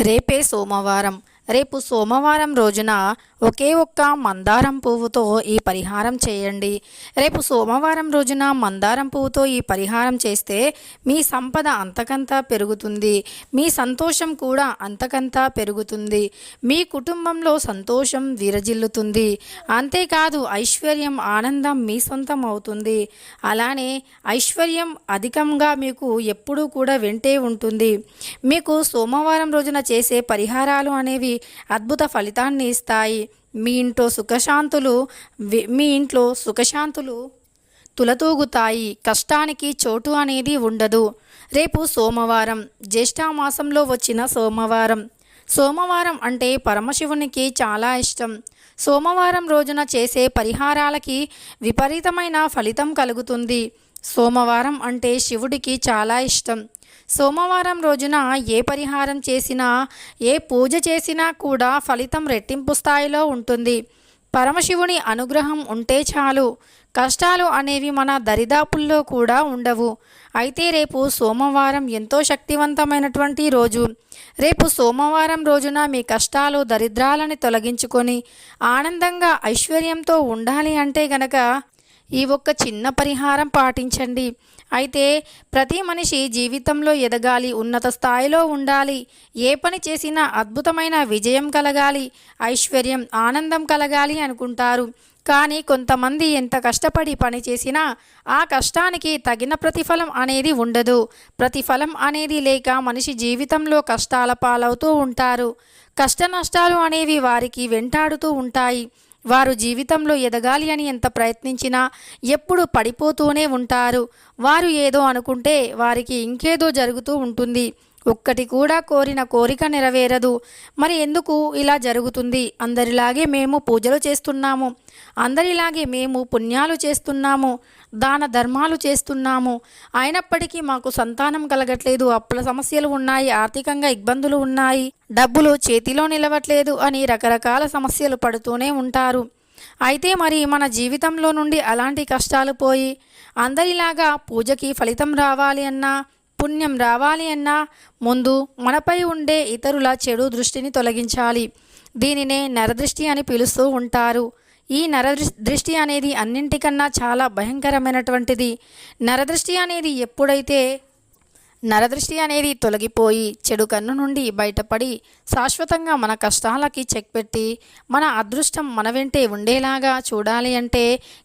రేపే సోమవారం. రేపు సోమవారం రోజున ఒకే ఒక్క మందారం పువ్వుతో ఈ పరిహారం చేయండి. రేపు సోమవారం రోజున మందారం పువ్వుతో ఈ పరిహారం చేస్తే మీ సంపద అంతకంతా పెరుగుతుంది. మీ సంతోషం కూడా అంతకంతా పెరుగుతుంది. మీ కుటుంబంలో సంతోషం విరజిల్లుతుంది. అంతేకాదు ఐశ్వర్యం ఆనందం మీ సొంతం అవుతుంది. అలానే ఐశ్వర్యం అధికంగా మీకు ఎప్పుడూ కూడా వెంటే ఉంటుంది. మీకు సోమవారం రోజున చేసే పరిహారాలు అనేవి అద్భుత ఫలితాన్ని ఇస్తాయి. మీ ఇంట్లో సుఖశాంతులు వి- మీ ఇంట్లో సుఖశాంతులు తులతూగుతాయి. కష్టానికి చోటు అనేది ఉండదు. రేపు సోమవారం జ్యేష్ఠమాసంలో వచ్చిన సోమవారం. సోమవారం అంటే పరమశివునికి చాలా ఇష్టం. సోమవారం రోజున చేసే పరిహారాలకి విపరీతమైన ఫలితం కలుగుతుంది. సోమవారం అంటే శివుడికి చాలా ఇష్టం. సోమవారం రోజున ఏ పరిహారం చేసినా ఏ పూజ చేసినా కూడా ఫలితం రెట్టింపు స్థాయిలో ఉంటుంది. పరమశివుని అనుగ్రహం ఉంటే చాలు. కష్టాలు అనేవి మన దరిదాపుల్లో కూడా ఉండవు. అయితే రేపు సోమవారం ఎంతో శక్తివంతమైనటువంటి రోజు. రేపు సోమవారం రోజున మీ కష్టాలు దరిద్రాలని తొలగించుకొని ఆనందంగా ఐశ్వర్యంతో ఉండాలి అంటే గనక ఈ ఒక్క చిన్న పరిహారం పాటించండి. అయితే ప్రతి మనిషి జీవితంలో ఎదగాలి ఉన్నత స్థాయిలో ఉండాలి. ఏ పని చేసినా అద్భుతమైన విజయం కలగాలి ఐశ్వర్యం ఆనందం కలగాలి అనుకుంటారు. కానీ కొంతమంది ఎంత కష్టపడి పని చేసినా ఆ కష్టానికి తగిన ప్రతిఫలం అనేది ఉండదు. ప్రతిఫలం అనేది లేక మనిషి జీవితంలో కష్టాల పాలవుతూ ఉంటారు. కష్ట నష్టాలు అనేవి వారికి వెంటాడుతూ ఉంటాయి. వారు జీవితంలో ఎదగాలి అని ఎంత ప్రయత్నించినా ఎప్పుడు పడిపోతూనే ఉంటారు. వారు ఏదో అనుకుంటే వారికి ఇంకేదో జరుగుతూ ఉంటుంది. ఒక్కటి కూడా కోరిన కోరిక నెరవేరదు. మరి ఎందుకు ఇలా జరుగుతుంది? అందరిలాగే మేము పూజలు చేస్తున్నాము. అందరిలాగే మేము పుణ్యాలు చేస్తున్నాము. దాన ధర్మాలు చేస్తున్నాము. అయినప్పటికీ మాకు సంతానం కలగట్లేదు. అప్పుల సమస్యలు ఉన్నాయి. ఆర్థికంగా ఇబ్బందులు ఉన్నాయి. డబ్బులు చేతిలో నిలవట్లేదు అని రకరకాల సమస్యలు పడుతూనే ఉంటారు. అయితే మరి మన జీవితంలో నుండి అలాంటి కష్టాలు పోయి అందరిలాగా పూజకి ఫలితం రావాలి అన్నా పుణ్యం రావాలి అన్నా ముందు మనపై ఉండే ఇతరుల చెడు దృష్టిని తొలగించాలి. దీనినే నరదృష్టి అని పిలుస్తూ ఉంటారు. ఈ నరదృష్టి దృష్టి అనేది అన్నింటికన్నా చాలా భయంకరమైనటువంటిది. నరదృష్టి అనేది ఎప్పుడైతే నరదృష్టి అనేది తొలగిపోయి చెడు కన్ను నుండి బయటపడి శాశ్వతంగా మన కష్టాలకి చెక్ పెట్టి మన అదృష్టం మన వెంటే ఉండేలాగా చూడాలి అంటే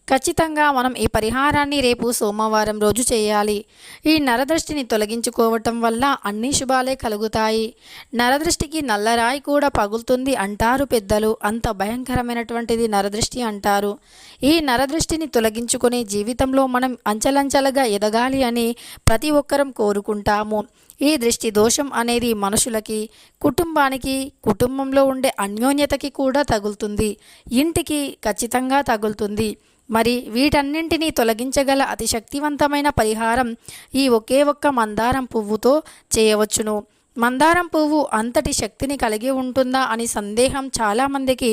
ఖచ్చితంగా మనం ఈ పరిహారాన్ని రేపు సోమవారం రోజు చేయాలి. ఈ నరదృష్టిని తొలగించుకోవటం వల్ల అన్ని శుభాలే కలుగుతాయి. నరదృష్టికి నల్లరాయి కూడా పగులుతుంది అంటారు పెద్దలు. అంత భయంకరమైనటువంటిది నరదృష్టి అంటారు. ఈ నరదృష్టిని తొలగించుకునే జీవితంలో మనం అంచెలంచెలుగా ఎదగాలి అని ప్రతి ఒక్కరం ఉంటాము ఈ దృష్టి దోషం అనేది మనుషులకి కుటుంబానికి కుటుంబంలో ఉండే అన్యోన్యతకి కూడా తగులుతుంది. ఇంటికి ఖచ్చితంగా తగులుతుంది. మరి వీటన్నింటినీ తొలగించగల అతి శక్తివంతమైన పరిహారం ఈ ఒకే ఒక్క మందారం పువ్వుతో చేయవచ్చును. మందారం పువ్వు అంతటి శక్తిని కలిగి ఉంటుందా అని సందేహం చాలామందికి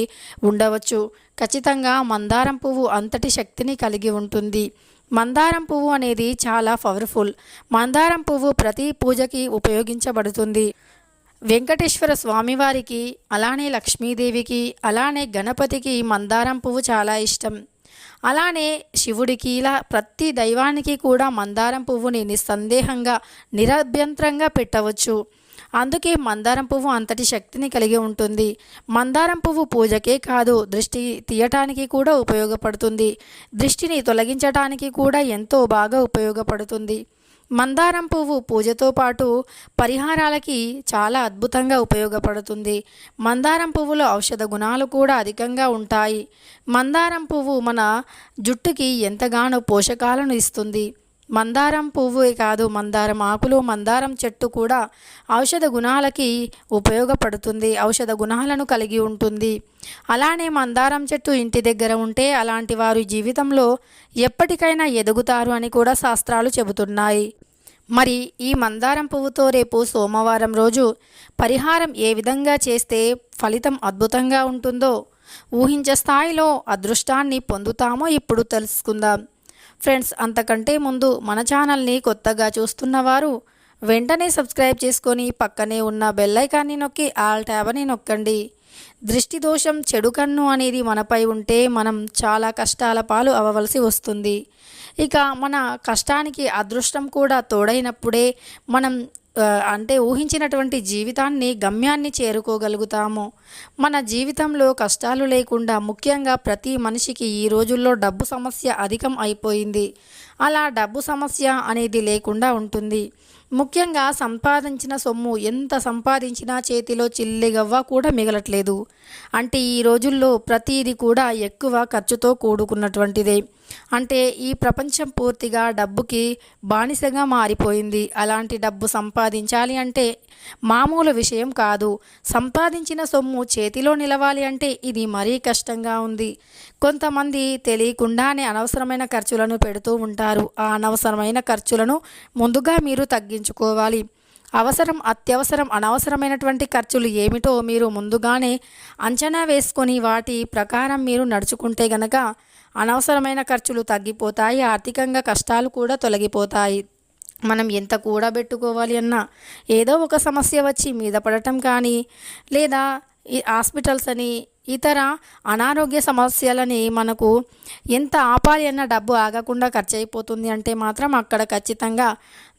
ఉండవచ్చు. ఖచ్చితంగా మందారం పువ్వు అంతటి శక్తిని కలిగి ఉంటుంది. మందారం పువ్వు అనేది చాలా పవర్ఫుల్. మందారం పువ్వు ప్రతి పూజకి ఉపయోగించబడుతుంది. వెంకటేశ్వర స్వామివారికి అలానే లక్ష్మీదేవికి అలానే గణపతికి మందారం పువ్వు చాలా ఇష్టం. అలానే శివుడికి ఇలా ప్రతి దైవానికి కూడా మందారం పువ్వుని నిస్సందేహంగా నిరభ్యంతరంగా పెట్టవచ్చు. అందుకే మందారం పువ్వు అంతటి శక్తిని కలిగి ఉంటుంది. మందారం పువ్వు పూజకే కాదు దృష్టి తీయటానికి కూడా ఉపయోగపడుతుంది. దృష్టిని తొలగించటానికి కూడా ఎంతో బాగా ఉపయోగపడుతుంది. మందారం పువ్వు పూజతో పాటు పరిహారాలకి చాలా అద్భుతంగా ఉపయోగపడుతుంది. మందారం పువ్వులో ఔషధ గుణాలు కూడా అధికంగా ఉంటాయి. మందారం పువ్వు మన జుట్టుకి ఎంతగానో పోషకాలను ఇస్తుంది. మందారం పువ్వే కాదు మందారం ఆకులు మందారం చెట్టు కూడా ఔషధ గుణాలకి ఉపయోగపడుతుంది ఔషధ గుణాలను కలిగి ఉంటుంది. అలానే మందారం చెట్టు ఇంటి దగ్గర ఉంటే అలాంటి వారు జీవితంలో ఎప్పటికైనా ఎదుగుతారు అని కూడా శాస్త్రాలు చెబుతున్నాయి. మరి ఈ మందారం పువ్వుతో రేపు సోమవారం రోజు పరిహారం ఏ విధంగా చేస్తే ఫలితం అద్భుతంగా ఉంటుందో ఊహించే స్థాయిలో అదృష్టాన్ని పొందుతామో ఇప్పుడు తెలుసుకుందాం. ఫ్రెండ్స్ అంతకంటే ముందు మన ఛానల్ని కొత్తగా చూస్తున్నవారు వెంటనే సబ్స్క్రైబ్ చేసుకొని పక్కనే ఉన్న బెల్లైకాన్ని నొక్కి ఆల్ ట్యాబ్ అని నొక్కండి. దృష్టి దోషం చెడు కన్ను అనేది మనపై ఉంటే మనం చాలా కష్టాల పాలు అవ్వవలసి వస్తుంది. ఇక మన కష్టానికి అదృష్టం కూడా తోడైనప్పుడే మనం అంటే ఊహించినటువంటి జీవితాన్ని గమ్యాన్ని చేరుకోగలుగుతాము. మన జీవితంలో కష్టాలు లేకుండా ముఖ్యంగా ప్రతి మనిషికి ఈ రోజుల్లో డబ్బు సమస్య అధికం అయిపోయింది. అలా డబ్బు సమస్య అనేది లేకుండా ఉంటుంది. ముఖ్యంగా సంపాదించిన సొమ్ము ఎంత సంపాదించినా చేతిలో చిల్లిగవ్వ కూడా మిగలట్లేదు. అంటే ఈ రోజుల్లో ప్రతిదీ కూడా ఎక్కువ ఖర్చుతో కూడుకున్నటువంటిదే. అంటే ఈ ప్రపంచం పూర్తిగా డబ్బుకి బానిసగా మారిపోయింది. అలాంటి డబ్బు సంపాదించాలి అంటే మామూలు విషయం కాదు. సంపాదించిన సొమ్ము చేతిలో నిలవాలి అంటే ఇది మరీ కష్టంగా ఉంది. కొంతమంది తెలియకుండానే అనవసరమైన ఖర్చులను పెడుతూ ఉంటారు. ఆ అనవసరమైన ఖర్చులను ముందుగా మీరు తగ్గించుకోవాలి. అవసరం అత్యవసరం అనవసరమైనటువంటి ఖర్చులు ఏమిటో మీరు ముందుగానే అంచనా వేసుకొని వాటి ప్రకారం మీరు నడుచుకుంటే గనక అనవసరమైన ఖర్చులు తగ్గిపోతాయి ఆర్థికంగా కష్టాలు కూడా తొలగిపోతాయి. మనం ఎంత కూడబెట్టుకోవాలి అన్నా ఏదో ఒక సమస్య వచ్చి మీద పడటం కానీ లేదా ఈ హాస్పిటల్స్ అని ఇతర అనారోగ్య సమస్యలని మనకు ఎంత ఆపాలి అన్న డబ్బు ఆగకుండా ఖర్చు అయిపోతుంది అంటే మాత్రం అక్కడ ఖచ్చితంగా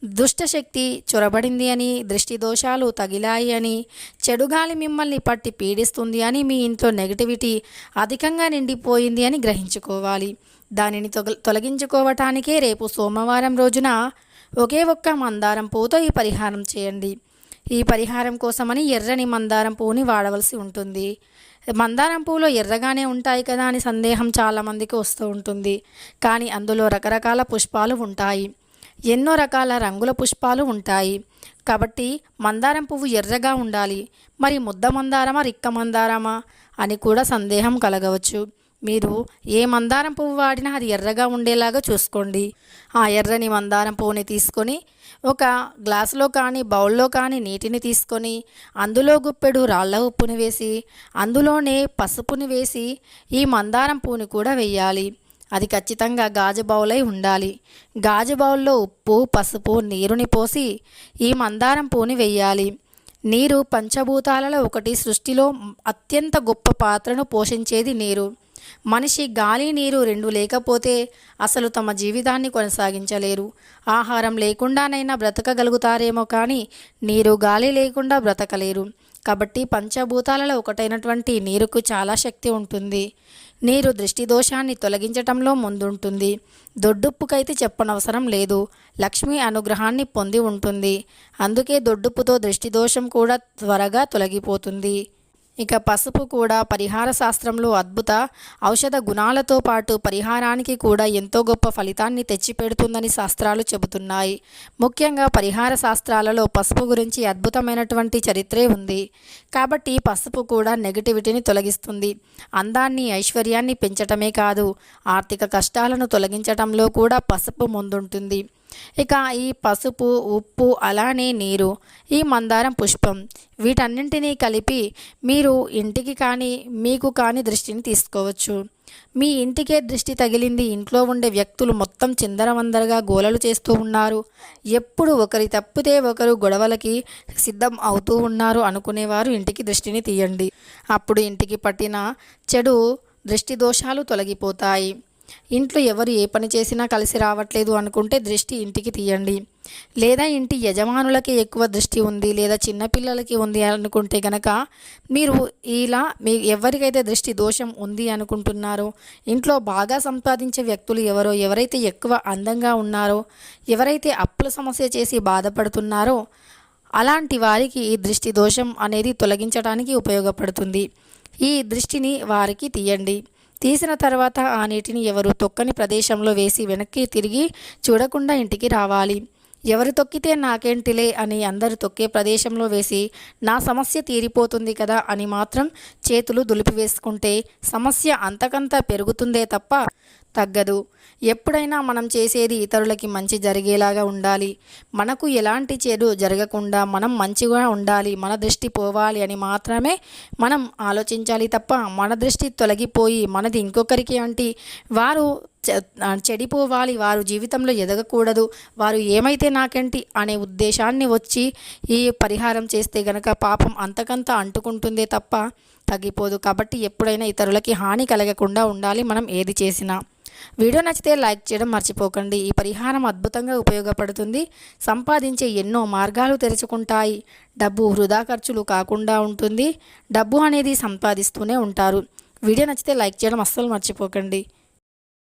దుష్టశక్తి చొరబడింది అని దృష్టి దోషాలు తగిలాయి అని చెడుగాలి మిమ్మల్ని పట్టి పీడిస్తుంది అని మీ ఇంట్లో నెగిటివిటీ అధికంగా నిండిపోయింది అని గ్రహించుకోవాలి. దానిని తొగ తొలగించుకోవటానికే రేపు సోమవారం రోజున ఒకే ఒక్క మందారం పూతో ఈ పరిహారం చేయండి. ఈ పరిహారం కోసమని ఎర్రని మందారం పువ్వుని వాడవలసి ఉంటుంది. మందారం పువ్వులు ఎర్రగానే ఉంటాయి కదా అని సందేహం చాలామందికి వస్తూ ఉంటుంది. కానీ అందులో రకరకాల పుష్పాలు ఉంటాయి. ఎన్నో రకాల రంగుల పుష్పాలు ఉంటాయి. కాబట్టి మందారం పువ్వు ఎర్రగా ఉండాలి. మరి ముద్ద మందారమా రిక్క మందారమా అని కూడా సందేహం కలగవచ్చు. మీరు ఏ మందారం పువ్వు వాడినా అది ఎర్రగా ఉండేలాగా చూసుకోండి. ఆ ఎర్రని మందారం పువ్వుని తీసుకొని ఒక గ్లాసులో కానీ బౌల్లో కానీ నీటిని తీసుకొని అందులో గుప్పెడు రాళ్ళ ఉప్పుని వేసి అందులోనే పసుపుని వేసి ఈ మందారం పువ్వుని కూడా వేయాలి. అది ఖచ్చితంగా గాజు బౌలై ఉండాలి. గాజు బౌల్లో ఉప్పు పసుపు నీరుని పోసి ఈ మందారం పువ్వుని వేయాలి. నీరు పంచభూతాలలో ఒకటి సృష్టిలో అత్యంత గొప్ప పాత్రను పోషించేది నీరు. మనిషి గాలి నీరు రెండు లేకపోతే అసలు తమ జీవితాన్ని కొనసాగించలేరు. ఆహారం లేకుండానైనా బ్రతకగలుగుతారేమో కానీ నీరు గాలి లేకుండా బ్రతకలేరు. కాబట్టి పంచభూతాలలో ఒకటైనటువంటి నీరుకు చాలా శక్తి ఉంటుంది. నీరు దృష్టి దోషాన్ని తొలగించటంలో ముందుంటుంది. దొడ్డుప్పుకైతే చెప్పనవసరం లేదు. లక్ష్మి అనుగ్రహాన్ని పొంది ఉంటుంది. అందుకే దొడ్డుప్పుతో దృష్టి దోషం కూడా త్వరగా తొలగిపోతుంది. ఇక పసుపు కూడా పరిహార శాస్త్రంలో అద్భుత ఔషధ గుణాలతో పాటు పరిహారానికి కూడా ఎంతో గొప్ప ఫలితాన్ని తెచ్చిపెడుతుందని శాస్త్రాలు చెబుతున్నాయి. ముఖ్యంగా పరిహార శాస్త్రాలలో పసుపు గురించి అద్భుతమైనటువంటి చరిత్రే ఉంది. కాబట్టి పసుపు కూడా నెగటివిటీని తొలగిస్తుంది. అందాన్ని ఐశ్వర్యాన్ని పెంచటమే కాదు ఆర్థిక కష్టాలను తొలగించటంలో కూడా పసుపు ముందుంటుంది. ఇక ఈ పసుపు ఉప్పు అలానే నీరు ఈ మందారం పుష్పం వీటన్నింటినీ కలిపి మీరు ఇంటికి కానీ మీకు కానీ దృష్టిని తీసుకోవచ్చు. మీ ఇంటికే దృష్టి తగిలింది ఇంట్లో ఉండే వ్యక్తులు మొత్తం చిందరవందరగా గోలలు చేస్తూ ఉన్నారు. ఎప్పుడు ఒకరి తప్పితే ఒకరు గొడవలకి సిద్ధం అవుతూ ఉన్నారు అనుకునేవారు ఇంటికి దృష్టిని తీయండి. అప్పుడు ఇంటికి పట్టిన చెడు దృష్టి దోషాలు తొలగిపోతాయి. ఇంట్లో ఎవరు ఏ పని చేసినా కలిసి రావట్లేదు అనుకుంటే దృష్టి ఇంటికి తీయండి. లేదా ఇంటి యజమానులకి ఎక్కువ దృష్టి ఉంది లేదా చిన్నపిల్లలకి ఉంది అనుకుంటే గనక మీరు ఇలా మీ ఎవరికైతే దృష్టి దోషం ఉంది అనుకుంటున్నారో ఇంట్లో బాగా సంపాదించే వ్యక్తులు ఎవరో ఎవరైతే ఎక్కువ అందంగా ఉన్నారో ఎవరైతే అప్పుల సమస్య చేసి బాధపడుతున్నారో అలాంటి వారికి ఈ దృష్టి దోషం అనేది తొలగించడానికి ఉపయోగపడుతుంది. ఈ దృష్టిని వారికి తీయండి. తీసిన తర్వాత ఆ నీటిని ఎవరు తొక్కని ప్రదేశంలో వేసి వెనక్కి తిరిగి చూడకుండా ఇంటికి రావాలి. ఎవరు తొక్కితే నాకేంటిలే అని అందరు తొక్కే ప్రదేశంలో వేసి నా సమస్య తీరిపోతుంది కదా అని మాత్రం చేతులు దులిపివేసుకుంటే సమస్య అంతకంతా పెరుగుతుందే తప్ప తగ్గదు. ఎప్పుడైనా మనం చేసేది ఇతరులకి మంచి జరిగేలాగా ఉండాలి. మనకు ఎలాంటి చెడు జరగకుండా మనం మంచిగా ఉండాలి మన దృష్టి పోవాలి అని మాత్రమే మనం ఆలోచించాలి తప్ప మన దృష్టి తొలగిపోయి మనది ఇంకొకరికి అంటే వారు చెడిపోవాలి. వారు జీవితంలో ఎదగకూడదు. వారు ఏమైతే నాకేంటి అనే ఉద్దేశాన్ని వచ్చి ఈ పరిహారం చేస్తే గనక పాపం అంతకంత అంటుకుంటుందే తప్ప తగ్గిపోదు. కాబట్టి ఎప్పుడైనా ఇతరులకి హాని కలగకుండా ఉండాలి మనం ఏది చేసినా. వీడియో నచ్చితే లైక్ చేయడం మర్చిపోకండి. ఈ పరిహారం అద్భుతంగా ఉపయోగపడుతుంది. సంపాదించే ఎన్నో మార్గాలు తెరుచుకుంటాయి. డబ్బు వృధా ఖర్చులు కాకుండా ఉంటుంది. డబ్బు అనేది సంపాదిస్తూనే ఉంటారు. వీడియో నచ్చితే లైక్ చేయడం అస్సలు మర్చిపోకండి.